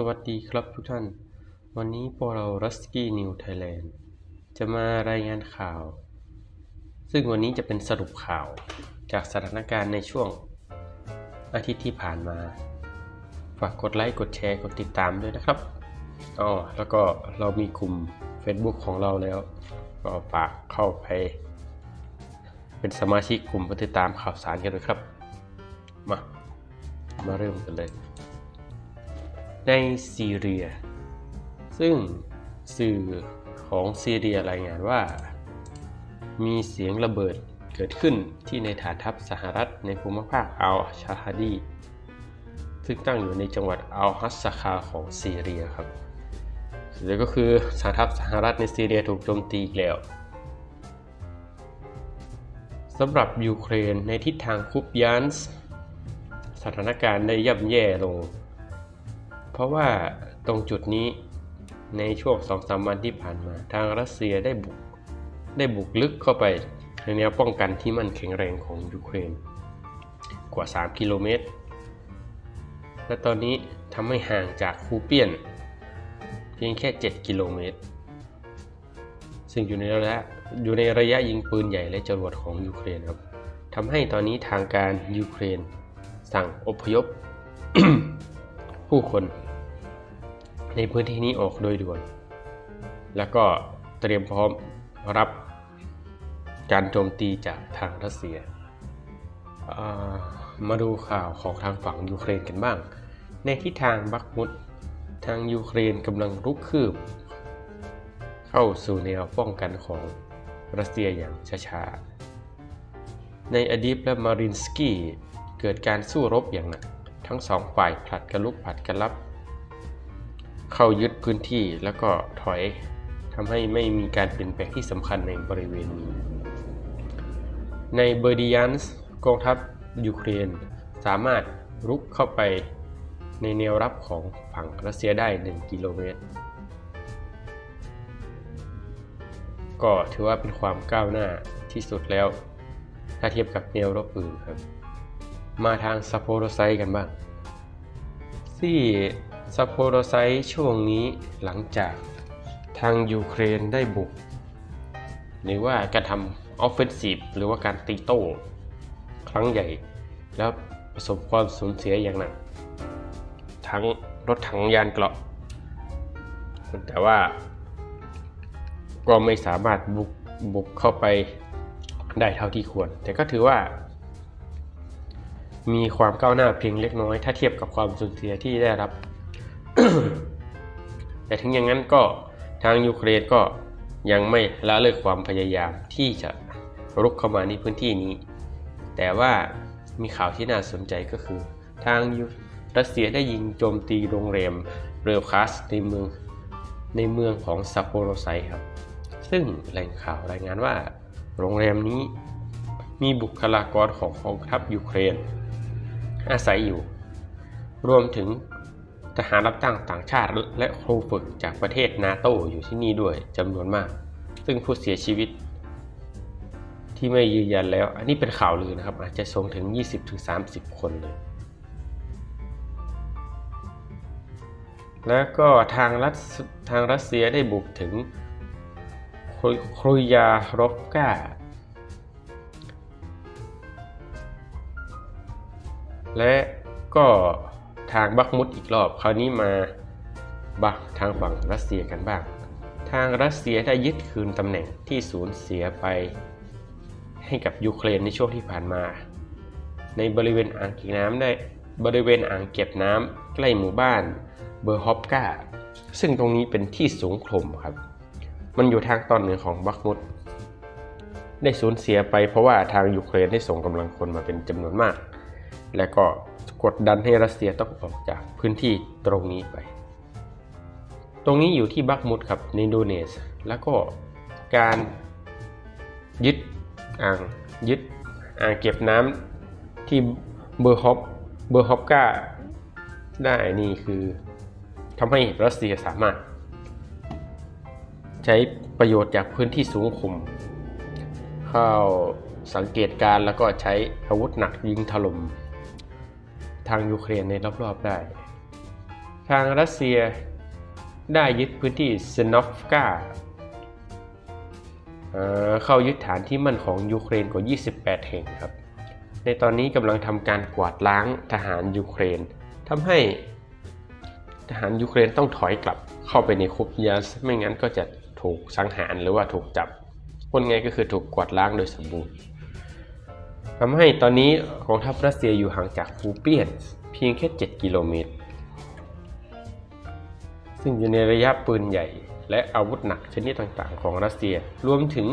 สวัสดีครับทุกท่าน วันนี้พวกเรา Rusky New Thailand จะมารายงานข่าว ซึ่งวันนี้จะเป็นสรุปข่าวจากสถานการณ์ในช่วงอาทิตย์ที่ผ่านมา ฝากกดไลค์ กดแชร์ กดติดตามด้วยนะครับอ๋อแล้วก็เรามีกลุ่ม Facebook ของเราแล้ว ก็ฝากเข้าไป เป็นสมาชิกกลุ่มเพื่อติดตามข่าวสารกันด้วยครับ มา มาเริ่มกันเลย ในซีเรีย ซึ่งสื่อของซีเรียรายงานว่า มีเสียงระเบิดเกิดขึ้นที่ในฐานทัพสหรัฐในภูมิภาคอัลชาฮาดี ซึ่งตั้งอยู่ในจังหวัดอัลฮัสซาคาของซีเรียครับแล้วก็คือฐานทัพสหรัฐในซีเรียถูกโจมตีอีกแล้วสำหรับยูเครนในทิศทางคุปยันส์สถานการณ์ได้ย่ำแย่ลง เพราะว่าตรงจุดนี้ในช่วงสองสามวันที่ผ่านมา ทางรัสเซียได้บุกได้บุกลึกเข้าไปในแนวป้องกันที่มั่นแข็งแรงของยูเครนกว่า 3 กิโลเมตร และตอนนี้ทำให้ห่างจากคูเปียน เพียงแค่ 7 กิโลเมตร ซึ่งอยู่ในระยะอยู่ในระยะยิงปืนใหญ่และจรวดของยูเครนครับทำให้ตอนนี้ทางการยูเครนสั่งอพยพผู้คน ในพื้นที่นี้ออกโดยด่วน แล้วก็เตรียมพร้อมรับการโจมตีจากทางรัสเซียามาดูข่าวของทางฝั่งยูเครนกันบ้าง ในทิศทางบักมุดทางยูเครนกำลังรุกคืบ เข้าสู่แนวป้องกันของรัสเซียอย่างช้าๆ ในอดีปและมารินสกี้เกิดการสู้รบอย่างหนัก ทั้งสองฝ่ายผลัดกันลุกผลัดกันรับ เข้ายึดพื้นที่แล้วก็ถอยทำให้ไม่มีการเปลี่ยนแปลงที่สำคัญในบริเวณนี้ ในเบอร์ดิยันส์กองทัพยูเครน สามารถรุกเข้าไปในแนวรับของฝั่งรัสเซียได้ 1 กิโลเมตร ก็ถือว่าเป็นความก้าวหน้าที่สุดแล้ว ถ้าเทียบกับแนวรบอื่นครับ มาทางซาโปโรไซกันบ้างที่ ซาโปโรไซช่วงนี้หลังจากทางยูเครนได้บุก หรือว่าการทำออฟเฟนซีฟหรือว่าการตีโต้ครั้งใหญ่ แล้วประสบความสูญเสียอย่างหนักทั้งรถถังยานเกราะ แต่ว่าก็ไม่สามารถบุกบุกเข้าไปได้เท่าที่ควร แต่ก็ถือว่า มีความก้าวหน้าเพียงเล็กน้อย ถ้าเทียบกับความสูญเสียที่ได้รับ แต่ถึงอย่างนั้นก็ทางยูเครนก็ยังไม่ละเลิกความพยายามที่จะรุกเข้ามาในพื้นที่นี้ แต่ว่ามีข่าวที่น่าสนใจก็คือ ทางรัสเซียได้ยิงโจมตีโรงแรมเรลคัสในเมืองในเมืองของซาโปโรไซครับ ซึ่งแหล่งข่าวรายงานว่า โรงแรมนี้มีบุคลากรของกองทัพยูเครน อาศัยอยู่ รวมถึง ทหารรับจ้างต่างชาติและครูฝึกจากประเทศนาโตอยู่ที่นี่ด้วยจำนวนมาก ซึ่งผู้เสียชีวิต ที่ไม่ยืนยันแล้ว อันนี้เป็นข่าวลือนะครับ อาจจะสูงถึง 20-30 คนเลย แล้วก็ทางรัสทางรัสเซียได้บุกถึงครุยาโรฟกาและก็ ทางบักมุดอีกรอบ คราวนี้มาบักทางฝั่งรัสเซียกันบ้าง ทางรัสเซียได้ยึดคืนตำแหน่งที่สูญเสียไป ให้กับยูเครนในช่วงที่ผ่านมา ในบริเวณอ่างเก็บน้ำได้บริเวณอ่างเก็บน้ำใกล้หมู่บ้านเบอร์ฮอปกาซึ่งตรงนี้เป็นที่สูงโคลมครับ มันอยู่ทางตอนเหนือของบักมุดได้สูญเสียไปเพราะว่าทางยูเครนได้ส่งกำลังคนมาเป็นจำนวนมาก และก็ กดดันให้รัสเซียต้องออกจากพื้นที่ตรงนี้ไป ตรงนี้อยู่ที่บักมุดครับในอินโดนีเซียแล้วก็การยึดอ่างยึดอ่างเก็บน้ำที่เบอร์ฮอปเบอร์ฮอปกาได้นี่คือทำให้รัสเซียสามารถ ใช้ประโยชน์จากพื้นที่สูงคุม เข้าสังเกตการแล้วก็ใช้อาวุธหนักยิงถล่ม ทางยูเครนในรอบๆได้ ทางรัสเซียได้ยึดพื้นที่ซนอฟกาเอ่อเข้ายึดฐานที่มั่นของยูเครนกว่า 28 แห่งครับ ในตอนนี้กำลังทำการกวาดล้างทหารยูเครนทำให้ทหารยูเครนต้องถอยกลับเข้าไปในคุปยาสไม่งั้นก็จะถูกสังหารหรือว่าถูกจับคนไงก็คือถูกกวาดล้างโดยสมบูรณ์ ทำให้ตอนนี้กองทัพรัสเซียอยู่ห่างจากคูเปียนเพียงแค่ 7 กิโลเมตร ซึ่งอยู่ในระยะปืนใหญ่ และอาวุธหนักชนิดต่างๆ ของรัสเซีย รวมถึง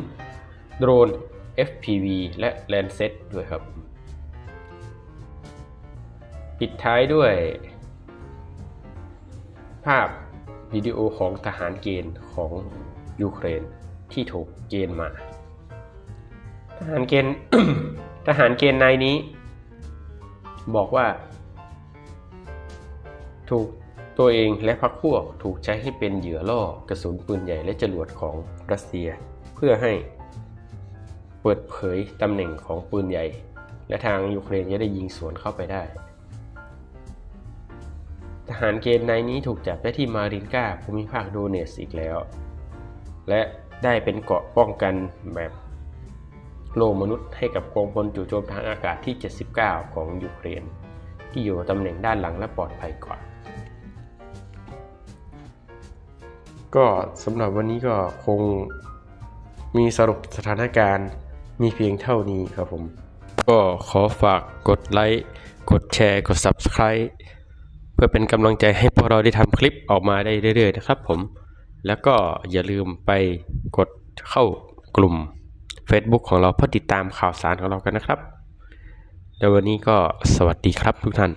โดรน FPV และ Lancet ด้วยครับ ปิดท้ายด้วย ภาพวิดีโอของทหารเกณฑ์ของยูเครนที่ถูกเกณฑ์มา ทหารเกณฑ์ ทหารเกณฑ์นายนี้ บอกว่า ถูกตัวเองและพรรคพวกถูกใช้ให้เป็นเหยื่อล่อกระสุนปืนใหญ่และจรวดของรัสเซีย เพื่อให้เปิดเผยตำแหน่งของปืนใหญ่ และทางยูเครนจะได้ยิงสวนเข้าไปได้ ทหารเกณฑ์นายนี้ถูกจับได้ที่มารินกาภูมิภาคโดเนสอีกแล้ว และได้เป็นเกาะป้องกันแบบ โล่มนุษย์ให้กับกองพลจู่โจมทางอากาศที่ 79 ของยูเครน ที่อยู่ตำแหน่งด้านหลังและปลอดภัยกว่าก็สำหรับวันนี้ก็คงมีสรุปสถานการณ์มีเพียงเท่านี้ครับผม ก็ขอฝากกดไลค์ กดแชร์ กด Subscribe เพื่อเป็นกำลังใจให้พวกเราได้ทำคลิปออกมาได้เรื่อยๆนะครับผม แล้วก็อย่าลืมไปกดเข้ากลุ่ม Facebook ของเราเพื่อติดตามข่าวสารของเรากันนะครับ แล้ววันนี้ก็สวัสดีครับทุกท่าน